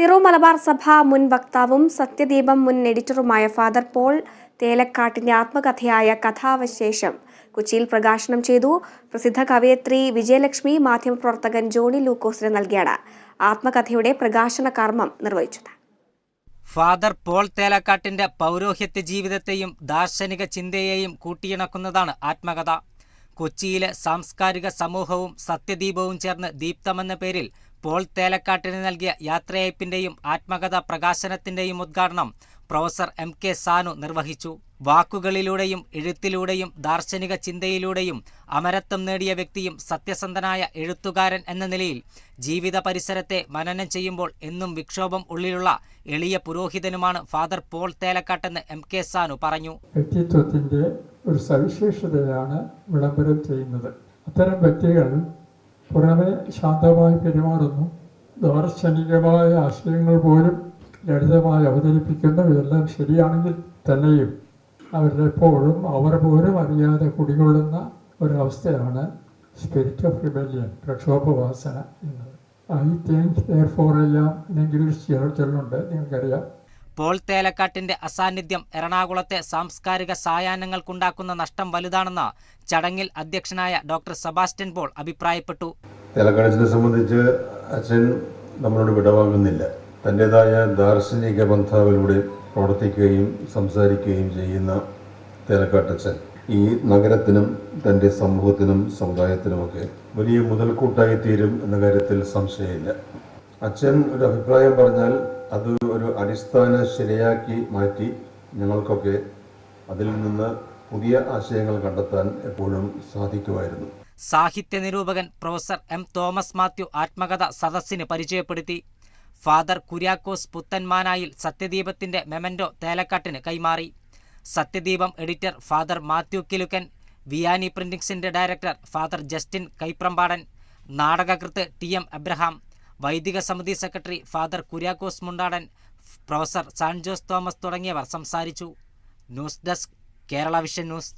Syro Malabar സഭ മുൻ വക്താവും സത്യദീപം മുൻ എഡിറ്ററുമായ ഫാദർ പോൾ തേലക്കാട്ടിന്റെ ആത്മകഥയായ കഥാവശേഷം കൊച്ചിയിൽ പ്രകാശനം ചെയ്തു. പ്രസിദ്ധ കവയത്രി വിജയലക്ഷ്മി മാധ്യമപ്രവർത്തകൻ ജോണി ലൂക്കോസിന് നൽകിയാണ് ആത്മകഥയുടെ പ്രകാശന കർമ്മം നിർവഹിച്ചത്. ഫാദർ പോൾ തേലക്കാട്ടിന്റെ പൗരോഹിത്യ ജീവിതത്തെയും ദാർശനിക ചിന്തയെയും കൂട്ടിയിണക്കുന്നതാണ് ആത്മകഥ. കൊച്ചിയിലെ സാംസ്കാരിക സമൂഹവും സത്യദീപവും ചേർന്ന് ദീപ്തമെന്ന പേരിൽ പോൾ തേലക്കാട്ടിന് നൽകിയ യാത്രയയപ്പിന്റെയും ആത്മകഥ പ്രകാശനത്തിന്റെയും ഉദ്ഘാടനം പ്രൊഫസർ എം കെ സാനു നിർവഹിച്ചു. വാക്കുകളിലൂടെയും എഴുത്തിലൂടെയും ദാർശനിക ചിന്തയിലൂടെയും അമരത്വം നേടിയ വ്യക്തിയും സത്യസന്ധനായ എഴുത്തുകാരൻ എന്ന നിലയിൽ ജീവിത പരിസരത്തെ മനനം ചെയ്യുമ്പോൾ എന്നും വിക്ഷോഭം ഉള്ളിലുള്ള എളിയ പുരോഹിതനുമാണ് ഫാദർ പോൾ തേലക്കാട്ടെന്ന് എം കെ സാനു പറഞ്ഞു. വ്യക്തിത്വത്തിന്റെ ഒരു സവിശേഷതയാണ് വിളംബരം ചെയ്യുന്നത്. അത്തരം വ്യക്തികൾ പുറമെ ശാന്തമായി പെരുമാറുന്നു. ദാർശനികമായ ആശയങ്ങൾ പോലും ലളിതമായി അവതരിപ്പിക്കുന്നു ഇതെല്ലാം ശരിയാണെങ്കിൽ തന്നെയും അവരെപ്പോഴും അവർ പോലും അറിയാതെ കുടികൊള്ളുന്ന ഒരവസ്ഥയാണ് സ്പിരിറ്റ് ഓഫ് റിബല്യൻ പ്രക്ഷോഭവാസന എന്നത്. ഐ തിങ്ക് ദർ ഫോർ എല്ലാം ഇംഗ്ലീഷ് ചേർച്ചലുണ്ട് നിങ്ങൾക്കറിയാം. പോൾ തേലക്കാട്ടിന്റെ അസാന്നിധ്യം എറണാകുളത്തെ സാംസ്കാരിക സായാഹ്നങ്ങൾക്കുണ്ടാക്കുന്ന നഷ്ടം വലുതാണെന്ന് ചടങ്ങിൽ അധ്യക്ഷനായ ഡോക്ടർ സെബാസ്റ്റ്യൻ പോൾ അഭിപ്രായപ്പെട്ടു. തേലക്കാട്ടിനെ സംബന്ധിച്ച് അച്ഛൻ നമ്മളോട് വിടവാങ്ങുന്നില്ല. തന്റെതായ ദാർശനിക ബന്ധാവിലൂടെ പ്രവർത്തിക്കുകയും സംസാരിക്കുകയും ചെയ്യുന്ന തേലക്കാട്ടച്ഛൻ ഈ നഗരത്തിനും തന്റെ സമൂഹത്തിനും സമുദായത്തിനുമൊക്കെ വലിയ മുതൽക്കൂട്ടായി തീരും എന്ന കാര്യത്തിൽ സംശയമില്ല. അച്ഛൻ ഒരു അഭിപ്രായം പറഞ്ഞാൽ അത് ഒരു അടിസ്ഥാന ശരിയാക്കി മാറ്റി ഞങ്ങൾക്കൊക്കെ അതിൽ നിന്ന് പുതിയ ആശയങ്ങൾ കണ്ടെത്താൻ എപ്പോഴും സാധിക്കുമായിരുന്നു. സാഹിത്യ നിരൂപകൻ പ്രൊഫസർ എം തോമസ് മാത്യു ആത്മകഥ സദസ്സിന് പരിചയപ്പെടുത്തി. ഫാദർ കുര്യാക്കോസ് പുത്തൻമാനായിൽ സത്യദീപത്തിന്റെ മെമന്റോ തേലക്കാട്ടിന് കൈമാറി. Sathyadeepam editor father Mathew Kilukkan Vianney പ്രിന്റിംഗ്സിന്റെ ഡയറക്ടർ ഫാദർ ജസ്റ്റിൻ കൈപ്രമ്പാടൻ നാടകകൃത്ത് ടി എം അബ്രഹാം വൈദിക സമിതി secretary father Kuriakose Mundadan professor San Jose Thomas തുടങ്ങിയവർ സംസാരിച്ചു. News desk Kerala vision news.